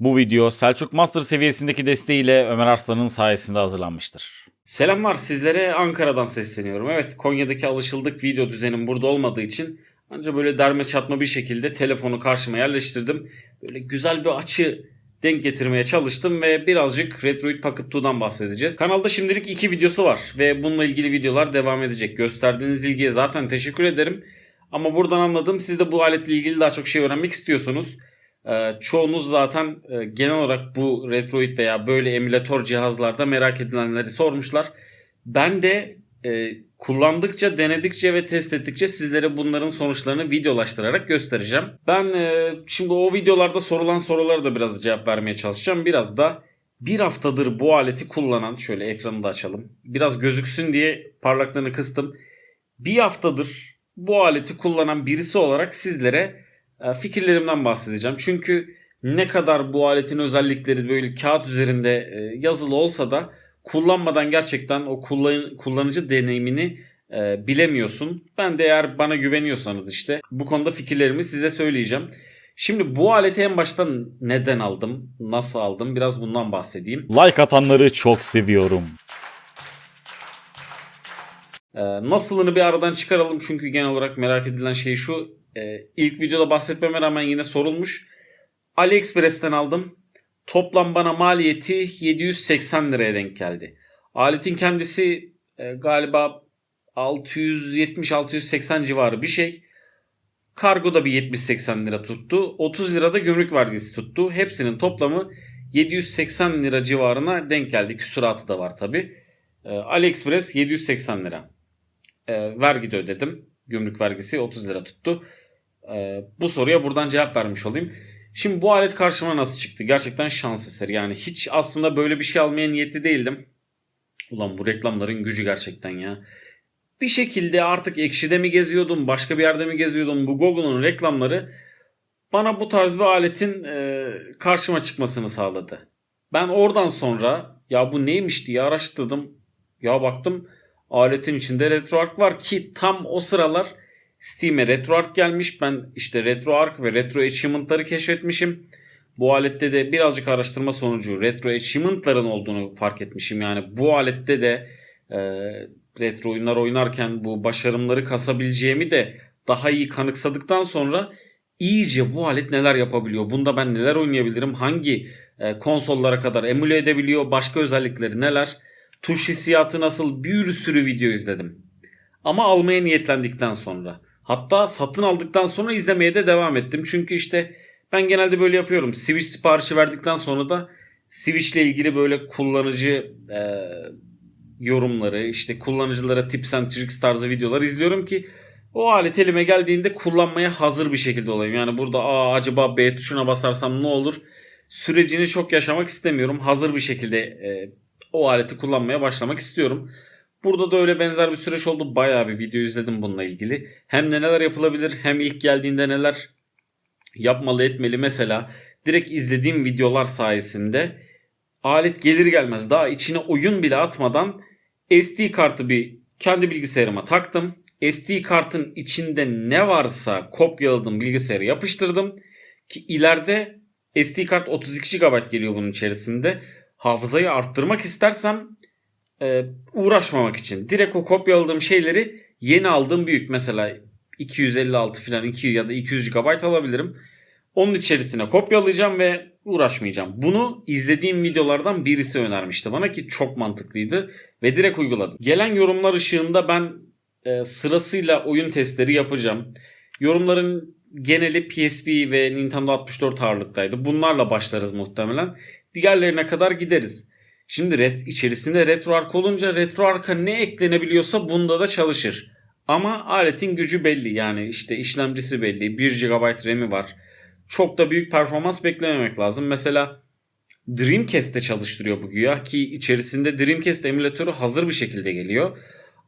Bu video Selçuk Master seviyesindeki desteğiyle Ömer Arslan'ın sayesinde hazırlanmıştır. Selamlar sizlere Ankara'dan sesleniyorum. Evet Konya'daki alışıldık video düzenim burada olmadığı için ancak böyle derme çatma bir şekilde telefonu karşıma yerleştirdim. Böyle güzel bir açı denk getirmeye çalıştım ve birazcık Retroid Pocket 2'dan bahsedeceğiz. Kanalda şimdilik iki videosu var ve bununla ilgili videolar devam edecek. Gösterdiğiniz ilgiye zaten teşekkür ederim. Ama buradan anladım siz de bu aletle ilgili daha çok şey öğrenmek istiyorsunuz. Ee, çoğunuz zaten e, genel olarak bu Retroid veya böyle emülatör cihazlarda merak edilenleri sormuşlar. Ben de e, kullandıkça, denedikçe ve test ettikçe sizlere bunların sonuçlarını videolaştırarak göstereceğim. Ben e, şimdi o videolarda sorulan sorulara da biraz cevap vermeye çalışacağım. Biraz da bir haftadır bu aleti kullanan, şöyle ekranı da açalım. Biraz gözüksün diye parlaklığını kıstım. Bir haftadır bu aleti kullanan birisi olarak sizlere fikirlerimden bahsedeceğim. Çünkü ne kadar bu aletin özellikleri böyle kağıt üzerinde e, yazılı olsa da kullanmadan gerçekten o kullan- kullanıcı deneyimini e, bilemiyorsun. Ben de eğer bana güveniyorsanız işte bu konuda fikirlerimi size söyleyeceğim. Şimdi bu aleti en baştan neden aldım, nasıl aldım biraz bundan bahsedeyim. Like atanları çok seviyorum. Ee, nasılını bir aradan çıkaralım çünkü genel olarak merak edilen şey şu. Ee, ilk videoda bahsetmeme rağmen yine sorulmuş. AliExpress'ten aldım. Toplam bana maliyeti 780 liraya denk geldi. Aletin kendisi e, galiba 670-680 civarı bir şey. Kargo da bir 70-80 lira tuttu. 30 lira da gümrük vergisi tuttu. Hepsinin toplamı 780 lira civarına denk geldi. Küsuratı da var tabi. AliExpress 780 lira. E, vergi de ödedim. Gümrük vergisi 30 lira tuttu. E, bu soruya buradan cevap vermiş olayım. Şimdi bu alet karşıma nasıl çıktı? Gerçekten şans eseri. Yani hiç aslında böyle bir şey almaya niyetli değildim. Ulan bu reklamların gücü gerçekten ya. Bir şekilde artık ekşide mi geziyordum, başka bir yerde mi geziyordum? Bu Google'un reklamları bana bu tarz bir aletin e, karşıma çıkmasını sağladı. Ben oradan sonra ya bu neymiş diye araştırdım. Ya baktım aletin içinde RetroArch var ki tam o sıralar Steam'e RetroArch gelmiş. Ben işte RetroArch ve Retro Achievement'ları keşfetmişim. Bu alette de birazcık araştırma sonucu Retro Achievement'ların olduğunu fark etmişim. Yani bu alette de e, retro oyunlar oynarken bu başarımları kasabileceğimi de daha iyi kanıksadıktan sonra iyice bu alet neler yapabiliyor? Bunda ben neler oynayabilirim? Hangi e, konsollara kadar emüle edebiliyor? Başka özellikleri neler? Tuş hissiyatı nasıl? Bir sürü video izledim. Ama almaya niyetlendikten sonra. Hatta satın aldıktan sonra izlemeye de devam ettim. Çünkü işte ben genelde böyle yapıyorum. Switch siparişi verdikten sonra da Switch ile ilgili böyle kullanıcı e, yorumları, işte kullanıcılara tips and tricks tarzı videolar izliyorum ki o alet elime geldiğinde kullanmaya hazır bir şekilde olayım. Yani burada Aa, acaba B tuşuna basarsam ne olur? Sürecini çok yaşamak istemiyorum. Hazır bir şekilde e, o aleti kullanmaya başlamak istiyorum. Burada da öyle benzer bir süreç oldu. Bayağı bir video izledim bununla ilgili. Hem de neler yapılabilir hem ilk geldiğinde neler yapmalı etmeli. Mesela direkt izlediğim videolar sayesinde alet gelir gelmez daha içine oyun bile atmadan SD kartı bir kendi bilgisayarıma taktım. SD kartın içinde ne varsa kopyaladım bilgisayara yapıştırdım. Ki ileride SD kart 32 GB geliyor bunun içerisinde. Hafızayı arttırmak istersem e, uğraşmamak için. Direkt o kopyaladığım şeyleri yeni aldığım büyük mesela 256 falan 2 ya da 200 GB alabilirim. Onun içerisine kopyalayacağım ve uğraşmayacağım. Bunu izlediğim videolardan birisi önermişti bana ki çok mantıklıydı ve direkt uyguladım. Gelen yorumlar ışığında ben e, sırasıyla oyun testleri yapacağım. Yorumların geneli PSP ve Nintendo 64 ağırlıktaydı. Bunlarla başlarız muhtemelen. Diğerlerine kadar gideriz. Şimdi ret, içerisinde RetroArch olunca RetroArch'a ne eklenebiliyorsa bunda da çalışır. Ama aletin gücü belli. Yani işte işlemcisi belli. 1 GB RAM'i var. Çok da büyük performans beklememek lazım. Mesela Dreamcast'te çalıştırıyor bu güya ki içerisinde Dreamcast emülatörü hazır bir şekilde geliyor.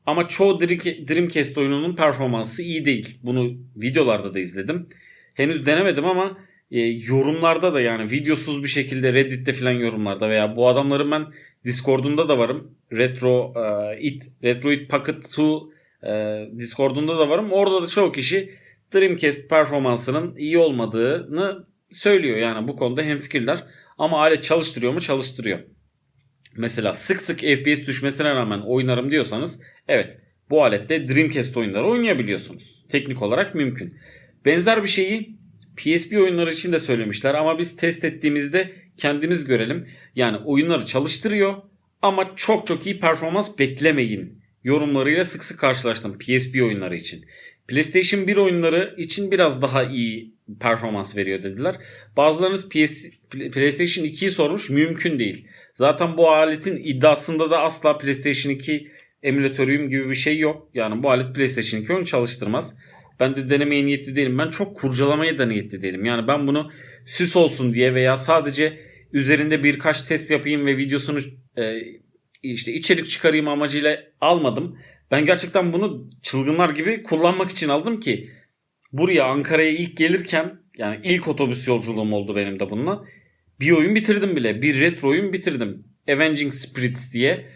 Ama çoğu Dreamcast oyununun performansı iyi değil. Bunu videolarda da izledim. Henüz denemedim ama e, yorumlarda da yani videosuz bir şekilde Reddit'te falan yorumlarda veya bu adamların ben Discord'unda da varım. Retro e, it Retroid Pocket 2 e, Discord'unda da varım. Orada da çoğu kişi Dreamcast performansının iyi olmadığını söylüyor yani bu konuda hemfikirler. Ama alet çalıştırıyor mu? Çalıştırıyor. Mesela sık sık FPS düşmesine rağmen oynarım diyorsanız evet bu alette Dreamcast oyunları oynayabiliyorsunuz. Teknik olarak mümkün. Benzer bir şeyi PSP oyunları için de söylemişler ama biz test ettiğimizde kendimiz görelim. Yani oyunları çalıştırıyor ama çok çok iyi performans beklemeyin yorumlarıyla sık sık karşılaştım PSP oyunları için. PlayStation 1 oyunları için biraz daha iyi performans veriyor dediler. Bazılarınız PS, PlayStation 2'yi sormuş. Mümkün değil. Zaten bu aletin iddiasında da asla PlayStation 2 emülatörüyüm gibi bir şey yok. Yani bu alet PlayStation 2 oyunu çalıştırmaz. Ben de denemeye niyetli değilim. Ben çok kurcalamaya da niyetli değilim. Yani ben bunu süs olsun diye veya sadece üzerinde birkaç test yapayım ve videosunu e, işte içerik çıkarayım amacıyla almadım. Ben gerçekten bunu çılgınlar gibi kullanmak için aldım ki buraya Ankara'ya ilk gelirken yani ilk otobüs yolculuğum oldu benim de bununla. Bir oyun bitirdim bile. Bir retro oyun bitirdim. Avenging Spirits diye.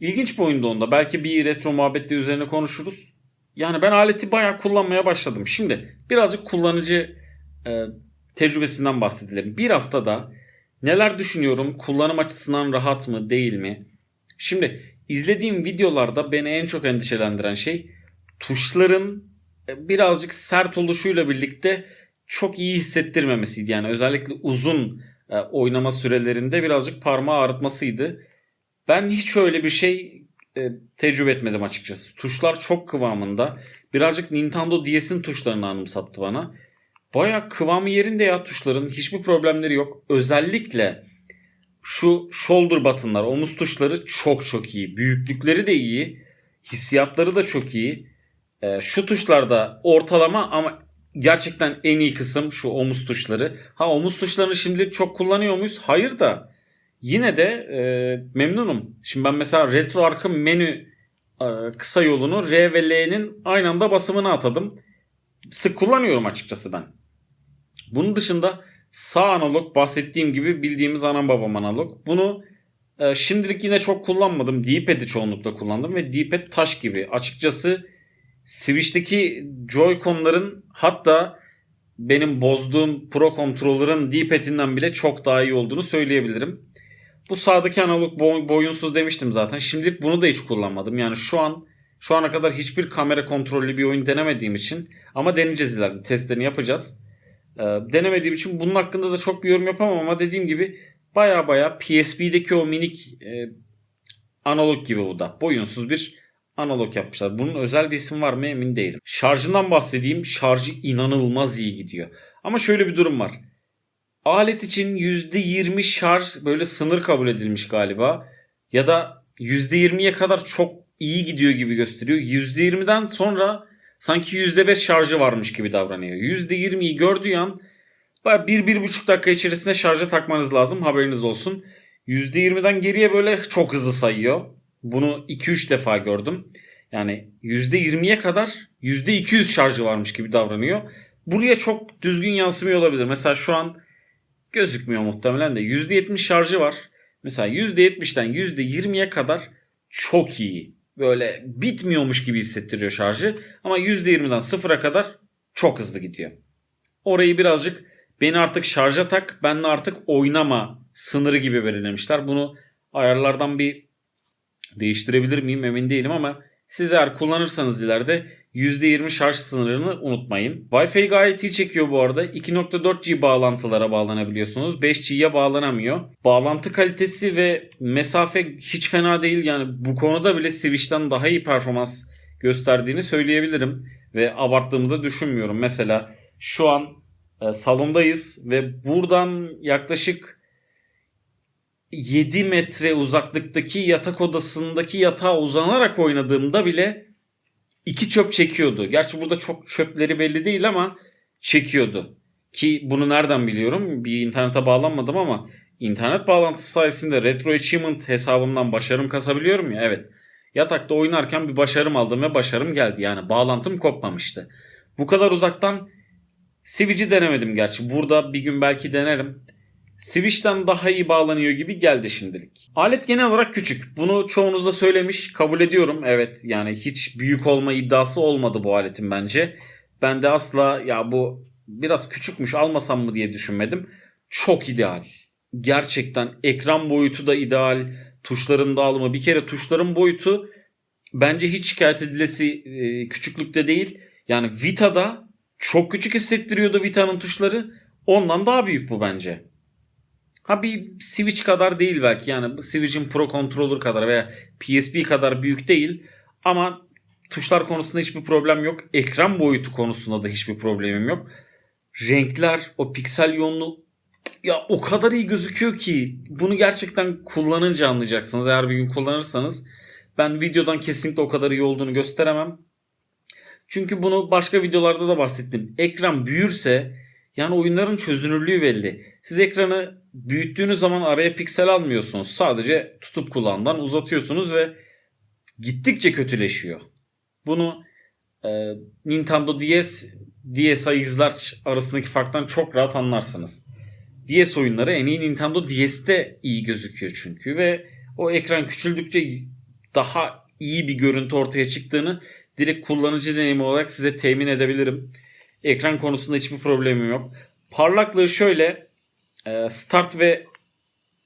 İlginç bir oyundu onda. Belki bir retro muhabbette üzerine konuşuruz. Yani ben aleti bayağı kullanmaya başladım. Şimdi birazcık kullanıcı e, tecrübesinden bahsedelim. Bir haftada neler düşünüyorum? Kullanım açısından rahat mı değil mi? Şimdi izlediğim videolarda beni en çok endişelendiren şey tuşların e, birazcık sert oluşuyla birlikte çok iyi hissettirmemesiydi. Yani özellikle uzun e, oynama sürelerinde birazcık parmağı ağrıtmasıydı. Ben hiç öyle bir şey e, tecrübe etmedim açıkçası. Tuşlar çok kıvamında. Birazcık Nintendo DS'in tuşlarını anımsattı bana. Baya kıvamı yerinde ya tuşların. Hiçbir problemleri yok. Özellikle şu shoulder buttonlar, omuz tuşları çok çok iyi. Büyüklükleri de iyi. Hissiyatları da çok iyi. Ee, şu tuşlarda ortalama ama gerçekten en iyi kısım şu omuz tuşları. Ha omuz tuşlarını şimdilik çok kullanıyor muyuz? Hayır da yine de e, memnunum. Şimdi ben mesela retro arka menü e, kısa yolunu R ve L'nin aynı anda basımını atadım. Sık kullanıyorum açıkçası ben. Bunun dışında sağ analog bahsettiğim gibi bildiğimiz anam babam analog. Bunu e, şimdilik yine çok kullanmadım. D-pad'i çoğunlukla kullandım ve D-pad taş gibi. Açıkçası Switch'teki Joy-Con'ların hatta benim bozduğum Pro Controller'ın D-pad'inden bile çok daha iyi olduğunu söyleyebilirim. Bu sağdaki analog boy- boyunsuz demiştim zaten. Şimdilik bunu da hiç kullanmadım. Yani şu an şu ana kadar hiçbir kamera kontrollü bir oyun denemediğim için ama deneyeceğiz ileride. Testlerini yapacağız. Ee, denemediğim için bunun hakkında da çok bir yorum yapamam ama dediğim gibi baya baya PSP'deki o minik e, analog gibi bu da. Boyunsuz bir analog yapmışlar. Bunun özel bir isim var mı emin değilim. Şarjından bahsedeyim. Şarjı inanılmaz iyi gidiyor. Ama şöyle bir durum var. Alet için %20 şarj böyle sınır kabul edilmiş galiba. Ya da %20'ye kadar çok iyi gidiyor gibi gösteriyor. %20'den sonra sanki %5 şarjı varmış gibi davranıyor. %20'yi gördüğü an 1-1,5 dakika içerisinde şarja takmanız lazım haberiniz olsun. %20'den geriye böyle çok hızlı sayıyor. Bunu 2-3 defa gördüm. Yani %20'ye kadar %200 şarjı varmış gibi davranıyor. Buraya çok düzgün yansımıyor olabilir. Mesela şu an gözükmüyor muhtemelen de %70 şarjı var. Mesela %70'den %20'ye kadar çok iyi. Böyle bitmiyormuş gibi hissettiriyor şarjı. Ama %20'den sıfıra kadar çok hızlı gidiyor. Orayı birazcık beni artık şarja tak, benle artık oynama sınırı gibi belirlemişler. Bunu ayarlardan bir değiştirebilir miyim emin değilim ama siz eğer kullanırsanız ileride %20 şarj sınırını unutmayın. Wi-Fi gayet iyi çekiyor bu arada. 2.4G bağlantılara bağlanabiliyorsunuz. 5G'ye bağlanamıyor. Bağlantı kalitesi ve mesafe hiç fena değil. Yani bu konuda bile Switch'ten daha iyi performans gösterdiğini söyleyebilirim. Ve abarttığımı da düşünmüyorum. Mesela şu an e, salondayız ve buradan yaklaşık 7 metre uzaklıktaki yatak odasındaki yatağa uzanarak oynadığımda bile iki çöp çekiyordu. Gerçi burada çok çöpleri belli değil ama çekiyordu. Ki bunu nereden biliyorum? Bir internete bağlanmadım ama internet bağlantısı sayesinde Retro Achievement hesabımdan başarım kasabiliyorum ya. Evet. Yatakta oynarken bir başarım aldım ve başarım geldi. Yani bağlantım kopmamıştı. Bu kadar uzaktan Switch'i denemedim gerçi. Burada bir gün belki denerim. Switch'ten daha iyi bağlanıyor gibi geldi şimdilik. Alet genel olarak küçük. Bunu çoğunuz da söylemiş. Kabul ediyorum. Evet yani hiç büyük olma iddiası olmadı bu aletin bence. Ben de asla ya bu biraz küçükmüş almasam mı diye düşünmedim. Çok ideal. Gerçekten ekran boyutu da ideal. Tuşların dağılımı. Bir kere tuşların boyutu bence hiç şikayet edilesi e, küçüklükte değil. Yani Vita'da çok küçük hissettiriyordu Vita'nın tuşları. Ondan daha büyük bu bence. Ha bir Switch kadar değil belki yani Switch'in Pro Controller kadar veya PSP kadar büyük değil. Ama tuşlar konusunda hiçbir problem yok. Ekran boyutu konusunda da hiçbir problemim yok. Renkler, o piksel yoğunluğu ya o kadar iyi gözüküyor ki bunu gerçekten kullanınca anlayacaksınız. Eğer bir gün kullanırsanız ben videodan kesinlikle o kadar iyi olduğunu gösteremem. Çünkü bunu başka videolarda da bahsettim. Ekran büyürse yani oyunların çözünürlüğü belli. Siz ekranı büyüttüğünüz zaman araya piksel almıyorsunuz. Sadece tutup kulağından uzatıyorsunuz ve gittikçe kötüleşiyor. Bunu e, Nintendo DS, DSi Large arasındaki farktan çok rahat anlarsınız. DS oyunları en iyi Nintendo DS'te iyi gözüküyor çünkü ve o ekran küçüldükçe daha iyi bir görüntü ortaya çıktığını direkt kullanıcı deneyimi olarak size temin edebilirim. Ekran konusunda hiçbir problemim yok. Parlaklığı şöyle e, start ve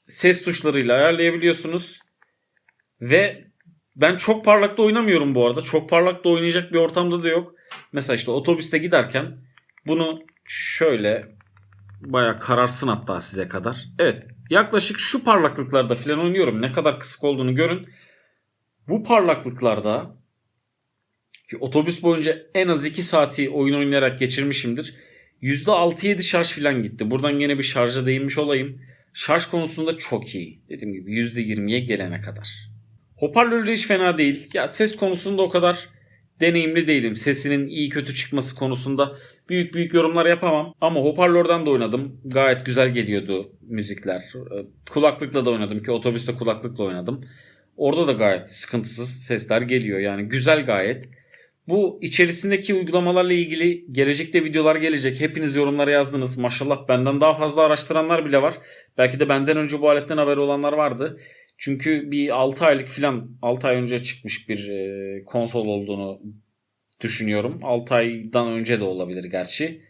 ses tuşlarıyla ayarlayabiliyorsunuz. Ve ben çok parlakta oynamıyorum bu arada. Çok parlakta oynayacak bir ortamda da yok. Mesela işte otobüste giderken bunu şöyle baya kararsın hatta size kadar. Evet yaklaşık şu parlaklıklarda falan oynuyorum. Ne kadar kısık olduğunu görün. Bu parlaklıklarda ki otobüs boyunca en az 2 saati oyun oynayarak geçirmişimdir. %6-7 şarj falan gitti. Buradan yine bir şarja değinmiş olayım. Şarj konusunda çok iyi. Dediğim gibi %20'ye gelene kadar. Hoparlörü de hiç fena değil. Ya ses konusunda o kadar deneyimli değilim. Sesinin iyi kötü çıkması konusunda büyük büyük yorumlar yapamam. Ama hoparlörden de oynadım. Gayet güzel geliyordu müzikler. Ee, Kulaklıkla da oynadım ki otobüste kulaklıkla oynadım. Orada da gayet sıkıntısız sesler geliyor. Yani güzel gayet. Bu içerisindeki uygulamalarla ilgili gelecekte videolar gelecek. Hepiniz yorumlara yazdınız. Maşallah benden daha fazla araştıranlar bile var. Belki de benden önce bu aletten haberi olanlar vardı. Çünkü bir 6 aylık falan 6 ay önce çıkmış bir e, konsol olduğunu düşünüyorum. 6 aydan önce de olabilir gerçi.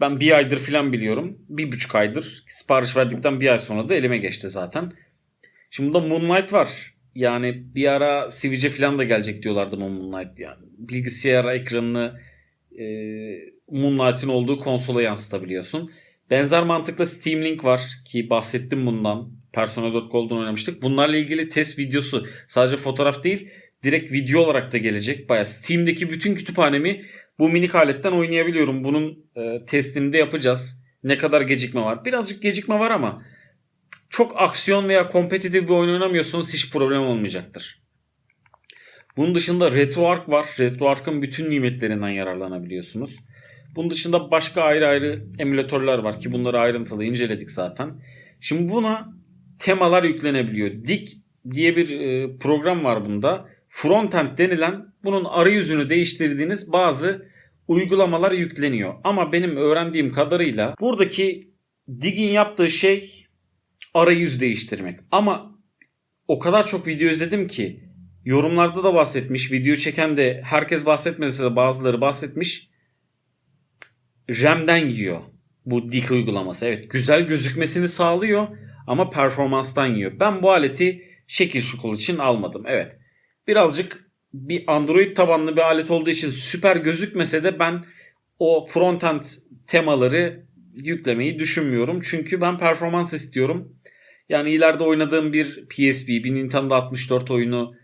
Ben bir aydır falan biliyorum. Bir buçuk aydır. Sipariş verdikten bir ay sonra da elime geçti zaten. Şimdi burada Moonlight var. Yani bir ara Switch'e falan da gelecek diyorlardı Moonlight. Yani bilgisayar ekranını e, Moonlight'in olduğu konsola yansıtabiliyorsun. Benzer mantıkla Steam Link var ki bahsettim bundan. Persona 4 Golden oynamıştık. Bunlarla ilgili test videosu sadece fotoğraf değil direkt video olarak da gelecek. Baya Steam'deki bütün kütüphanemi bu minik aletten oynayabiliyorum. Bunun e, testini de yapacağız. Ne kadar gecikme var? Birazcık gecikme var ama çok aksiyon veya kompetitif bir oyun oynamıyorsanız hiç problem olmayacaktır. Bunun dışında RetroArch var. RetroArch'ın bütün nimetlerinden yararlanabiliyorsunuz. Bunun dışında başka ayrı ayrı emülatörler var ki bunları ayrıntılı inceledik zaten. Şimdi buna temalar yüklenebiliyor. Dik diye bir e, program var bunda. Frontend denilen bunun arayüzünü değiştirdiğiniz bazı uygulamalar yükleniyor. Ama benim öğrendiğim kadarıyla buradaki Dig'in yaptığı şey arayüz değiştirmek. Ama o kadar çok video izledim ki yorumlarda da bahsetmiş. Video çeken de herkes bahsetmese de bazıları bahsetmiş. RAM'den yiyor bu Dig uygulaması. Evet güzel gözükmesini sağlıyor ama performanstan yiyor. Ben bu aleti şekil şukul için almadım. Evet birazcık bir Android tabanlı bir alet olduğu için süper gözükmese de ben o frontend temaları yüklemeyi düşünmüyorum. Çünkü ben performans istiyorum. Yani ileride oynadığım bir PSP, bir Nintendo 64 oyunu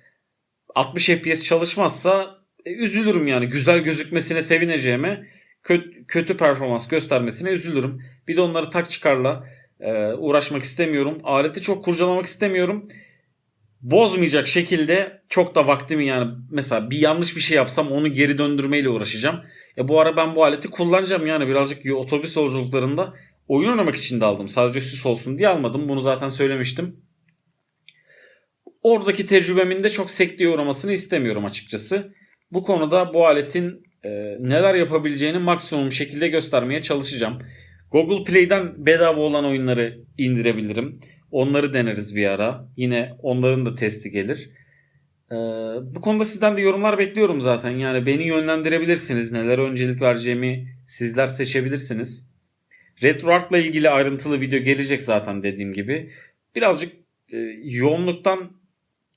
60 FPS çalışmazsa e, üzülürüm yani. Güzel gözükmesine sevineceğime kötü, performans göstermesine üzülürüm. Bir de onları tak çıkarla e, uğraşmak istemiyorum. Aleti çok kurcalamak istemiyorum. Bozmayacak şekilde çok da vaktimi yani mesela bir yanlış bir şey yapsam onu geri döndürmeyle uğraşacağım. Ya bu ara ben bu aleti kullanacağım yani birazcık otobüs yolculuklarında oyun oynamak için de aldım. Sadece süs olsun diye almadım. Bunu zaten söylemiştim. Oradaki tecrübemin de çok sekteye uğramasını istemiyorum açıkçası. Bu konuda bu aletin e, neler yapabileceğini maksimum şekilde göstermeye çalışacağım. Google Play'den bedava olan oyunları indirebilirim. Onları deneriz bir ara. Yine onların da testi gelir. Ee, bu konuda sizden de yorumlar bekliyorum zaten. Yani beni yönlendirebilirsiniz. Neler öncelik vereceğimi sizler seçebilirsiniz. RetroArch'la ilgili ayrıntılı video gelecek zaten dediğim gibi. Birazcık e, yoğunluktan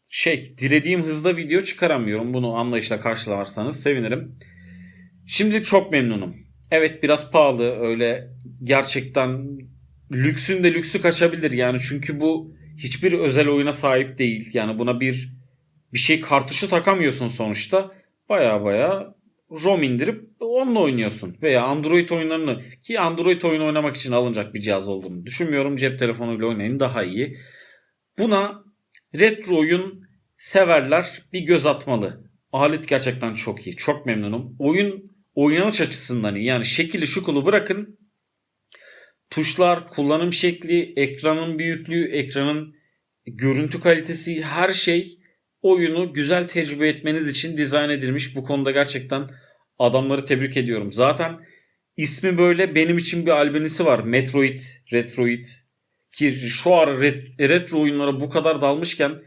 şey dilediğim hızda video çıkaramıyorum. Bunu anlayışla karşılarsanız sevinirim. Şimdi çok memnunum. Evet biraz pahalı öyle gerçekten lüksün de lüksü kaçabilir yani çünkü bu hiçbir özel oyuna sahip değil. Yani buna bir bir şey kartuşu takamıyorsun sonuçta. Baya baya ROM indirip onunla oynuyorsun. Veya Android oyunlarını ki Android oyunu oynamak için alınacak bir cihaz olduğunu düşünmüyorum. Cep telefonuyla oynayın daha iyi. Buna retro oyun severler bir göz atmalı. Alet gerçekten çok iyi. Çok memnunum. Oyun oynanış açısından iyi. Yani şekili şukulu bırakın. Tuşlar, kullanım şekli, ekranın büyüklüğü, ekranın görüntü kalitesi her şey oyunu güzel tecrübe etmeniz için dizayn edilmiş. Bu konuda gerçekten adamları tebrik ediyorum. Zaten ismi böyle benim için bir albenisi var. Metroid, Retroid. Ki şu ara ret- retro oyunlara bu kadar dalmışken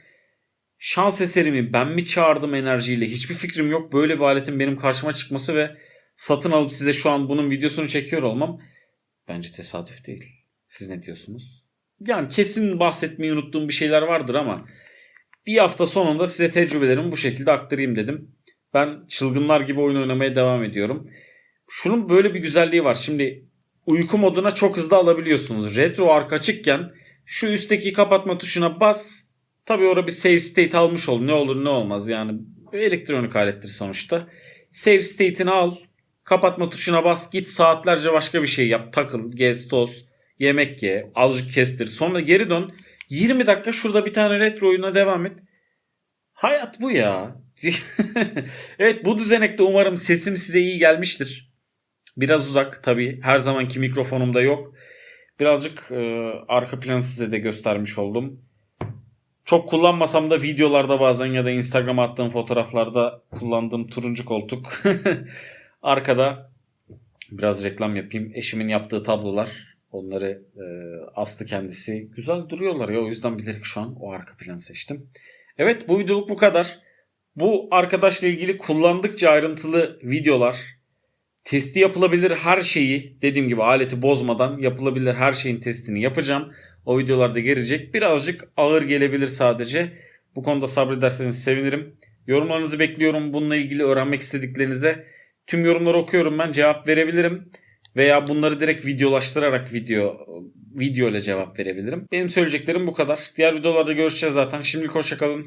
şans eserimi ben mi çağırdım enerjiyle hiçbir fikrim yok. Böyle bir aletin benim karşıma çıkması ve satın alıp size şu an bunun videosunu çekiyor olmam bence tesadüf değil. Siz ne diyorsunuz? Yani kesin bahsetmeyi unuttuğum bir şeyler vardır ama bir hafta sonunda size tecrübelerimi bu şekilde aktarayım dedim. Ben çılgınlar gibi oyun oynamaya devam ediyorum. Şunun böyle bir güzelliği var. Şimdi uyku moduna çok hızlı alabiliyorsunuz. Retro ark açıkken şu üstteki kapatma tuşuna bas. Tabii orada bir save state almış ol. Ne olur ne olmaz yani elektronik alettir sonuçta. Save state'ini al. Kapatma tuşuna bas. Git saatlerce başka bir şey yap. Takıl, gez, toz, yemek ye, azıcık kestir. Sonra geri dön. 20 dakika şurada bir tane retro oyuna devam et. Hayat bu ya. evet bu düzenekte umarım sesim size iyi gelmiştir. Biraz uzak tabii her zamanki mikrofonumda yok. Birazcık e, arka planı size de göstermiş oldum. Çok kullanmasam da videolarda bazen ya da Instagram'a attığım fotoğraflarda kullandığım turuncu koltuk. Arkada biraz reklam yapayım. Eşimin yaptığı tablolar. Onları e, astı kendisi. Güzel duruyorlar ya o yüzden bilerek şu an o arka planı seçtim. Evet bu videoluk bu kadar. Bu arkadaşla ilgili kullandıkça ayrıntılı videolar, testi yapılabilir her şeyi dediğim gibi aleti bozmadan yapılabilir her şeyin testini yapacağım. O videolarda gelecek. Birazcık ağır gelebilir sadece. Bu konuda sabrederseniz sevinirim. Yorumlarınızı bekliyorum. Bununla ilgili öğrenmek istediklerinize tüm yorumları okuyorum ben cevap verebilirim. Veya bunları direkt videolaştırarak video video ile cevap verebilirim. Benim söyleyeceklerim bu kadar. Diğer videolarda görüşeceğiz zaten. Şimdilik hoşçakalın.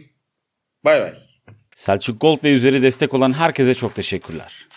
Bay bay. Selçuk Gold ve üzeri destek olan herkese çok teşekkürler.